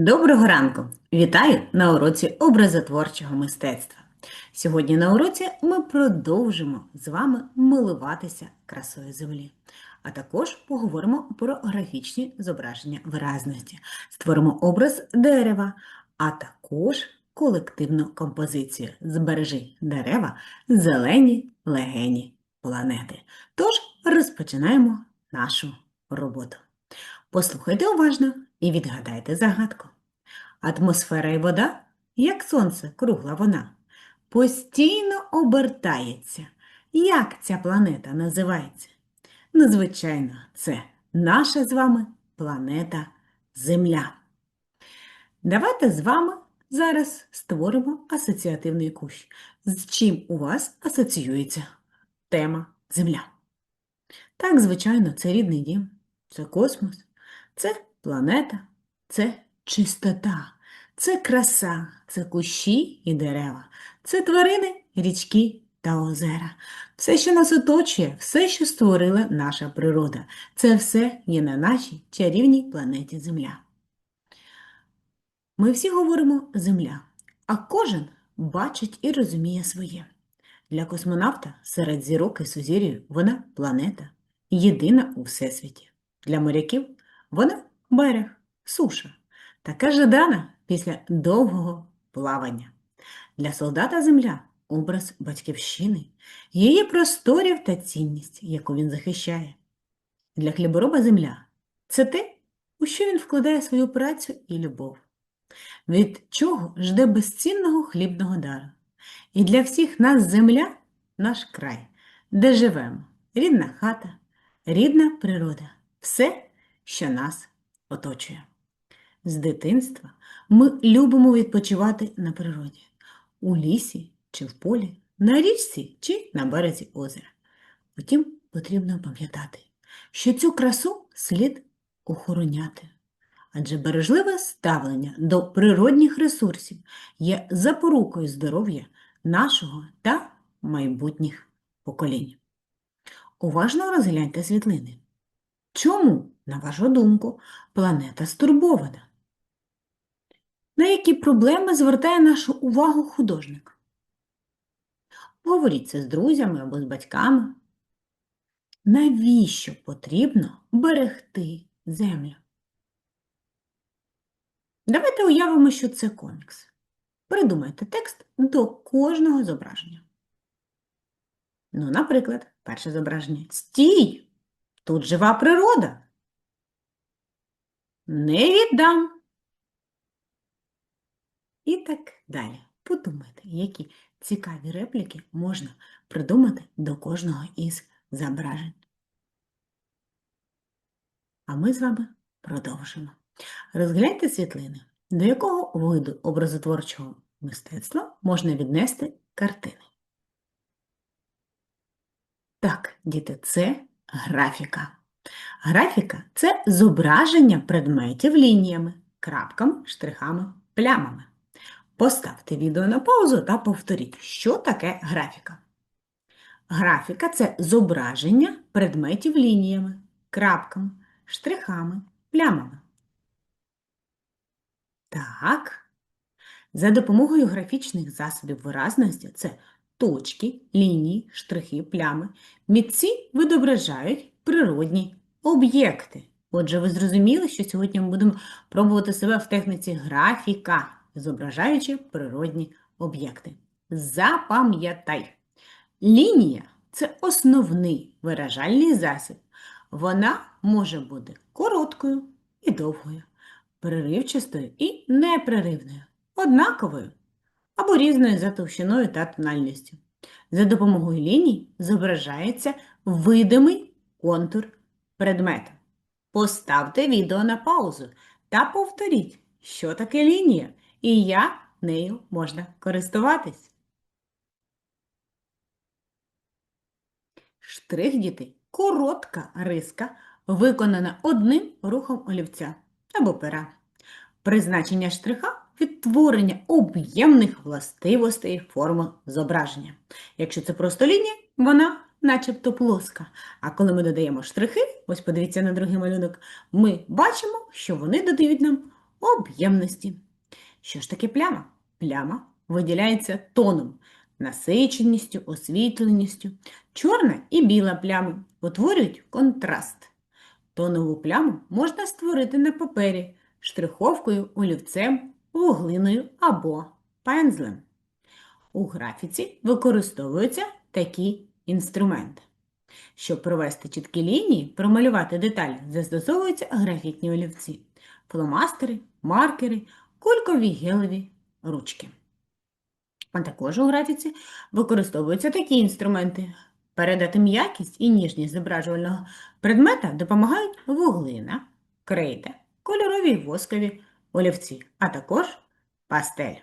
Доброго ранку! Вітаю на уроці образотворчого мистецтва. Сьогодні на уроці ми продовжимо з вами милуватися красою землі, а також поговоримо про графічні зображення виразності, створимо образ дерева, а також колективну композицію Збережи дерева, зелені легені планети. Тож розпочинаємо нашу роботу. Послухайте уважно і відгадайте загадку. Атмосфера і вода, як сонце, кругла вона, постійно обертається. Як ця планета називається? Ну, звичайно, це наша з вами планета Земля. Давайте з вами зараз створимо асоціативний кущ. З чим у вас асоціюється тема Земля? Так, звичайно, це рідний дім, це космос, це планета, це чистота, це краса, це кущі і дерева, це тварини, річки та озера. Все, що нас оточує, все, що створила наша природа, це все є на нашій чарівній планеті Земля. Ми всі говоримо Земля, а кожен бачить і розуміє своє. Для космонавта серед зірок і сузір'їв вона планета, єдина у всесвіті. Для моряків вона берег, суша, така жадана після довгого плавання. Для солдата земля образ батьківщини, її просторів та цінність, яку він захищає. Для хлібороба земля це те, у що він вкладає свою працю і любов, від чого жде безцінного хлібного дару. І для всіх нас земля наш край, де живемо, рідна хата, рідна природа, все, що нас оточує. З дитинства ми любимо відпочивати на природі, у лісі чи в полі, на річці чи на березі озера. Втім, потрібно пам'ятати, що цю красу слід охороняти, адже бережливе ставлення до природних ресурсів є запорукою здоров'я нашого та майбутніх поколінь. Уважно розгляньте світлини. Чому, на вашу думку, планета стурбована? На які проблеми звертає нашу увагу художник? Говоріть це з друзями або з батьками. Навіщо потрібно берегти землю? Давайте уявимо, що це комікс. Придумайте текст до кожного зображення. Ну, наприклад, перше зображення. Стій! Тут жива природа. Не віддам. І так далі. Подумайте, які цікаві репліки можна придумати до кожного із зображень. А ми з вами продовжимо. Розгляньте світлини, до якого виду образотворчого мистецтва можна віднести картини. Так, діти, це графіка. Графіка це зображення предметів лініями, крапками, штрихами, плямами. Поставте відео на паузу та повторіть, що таке графіка. Графіка це зображення предметів лініями, крапками, штрихами, плямами. Так. За допомогою графічних засобів виразності це точки, лінії, штрихи, плями. Мітці відображають природні об'єкти. Отже, ви зрозуміли, що сьогодні ми будемо пробувати себе в техніці графіка, зображаючи природні об'єкти. Запам'ятай, лінія це основний виражальний засіб. Вона може бути короткою і довгою, переривчастою і непреривною, однаковою або різною за товщиною та тональністю. За допомогою ліній зображається видимий контур предмета. Поставте відео на паузу та повторіть, що таке лінія і як нею можна користуватись. Штрих діти коротка риска, виконана одним рухом олівця або пера. Призначення штриха відтворення об'ємних властивостей форми зображення. Якщо це просто лінія, вона начебто плоска. А коли ми додаємо штрихи, ось подивіться на другий малюнок, ми бачимо, що вони додають нам об'ємності. Що ж таке пляма? Пляма виділяється тоном, насиченістю, освітленістю. Чорна і біла плями утворюють контраст. Тонову пляму можна створити на папері штриховкою, олівцем, вуглиною або пензлем. У графіці використовуються такі інструменти. Щоб провести чіткі лінії, промалювати деталі, застосовуються графітні олівці, фломастери, маркери, кулькові гелеві ручки. А також у графіці використовуються такі інструменти. Передати м'якість і ніжність зображувального предмета допомагають вуглина, крейда, кольорові воскові олівці, а також пастель.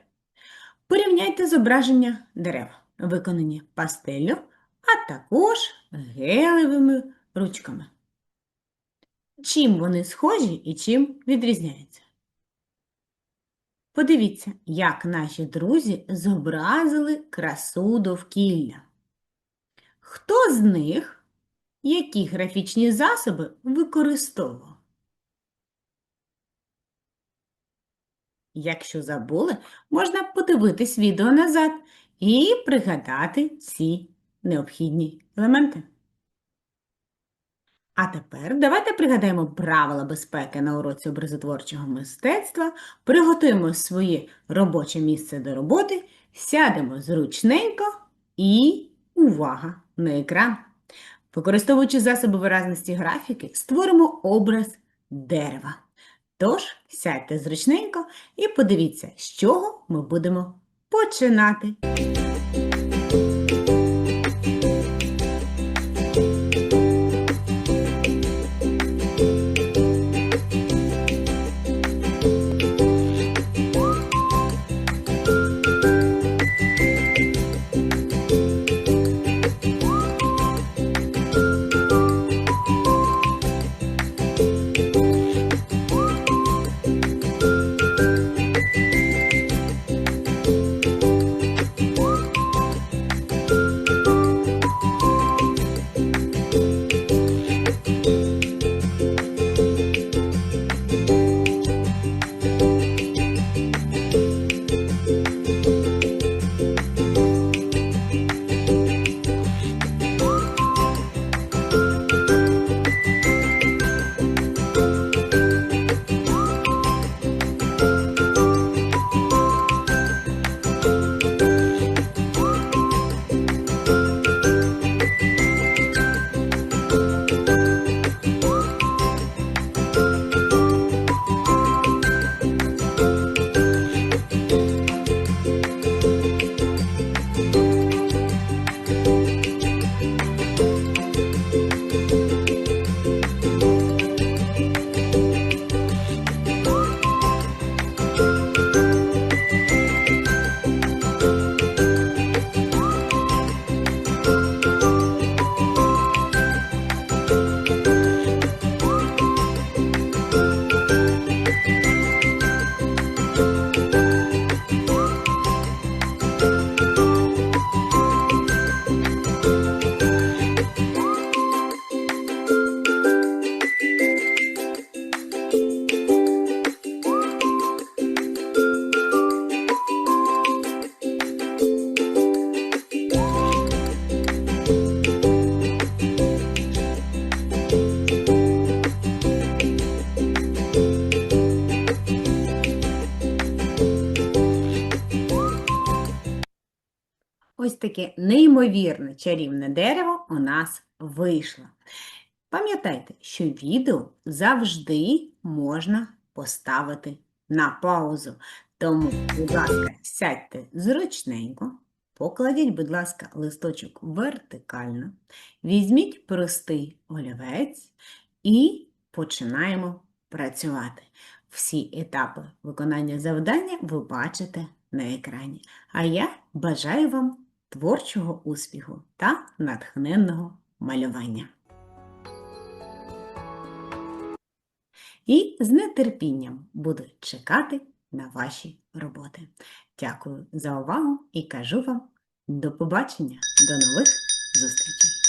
Порівняйте зображення дерев, виконані пастеллю, а також гелевими ручками. Чим вони схожі і чим відрізняються? Подивіться, як наші друзі зобразили красу довкілля. Хто з них які графічні засоби використовував? Якщо забули, можна подивитись відео назад і пригадати ці необхідні елементи. А тепер давайте пригадаємо правила безпеки на уроці образотворчого мистецтва, приготуємо своє робоче місце до роботи, сядемо зручненько і увага на екран. Використовуючи засоби виразності графіки, створимо образ дерева. Тож, сядьте зручненько і подивіться, з чого ми будемо починати. Bye. Ось таке неймовірне чарівне дерево у нас вийшло. Пам'ятайте, що відео завжди можна поставити на паузу. Тому, будь ласка, сядьте зручненько, покладіть, будь ласка, листочок вертикально, візьміть простий олівець і починаємо працювати. Всі етапи виконання завдання ви бачите на екрані. А я бажаю вам творчого успіху та натхненного малювання. І з нетерпінням буду чекати на ваші роботи. Дякую за увагу і кажу вам до побачення, до нових зустрічей!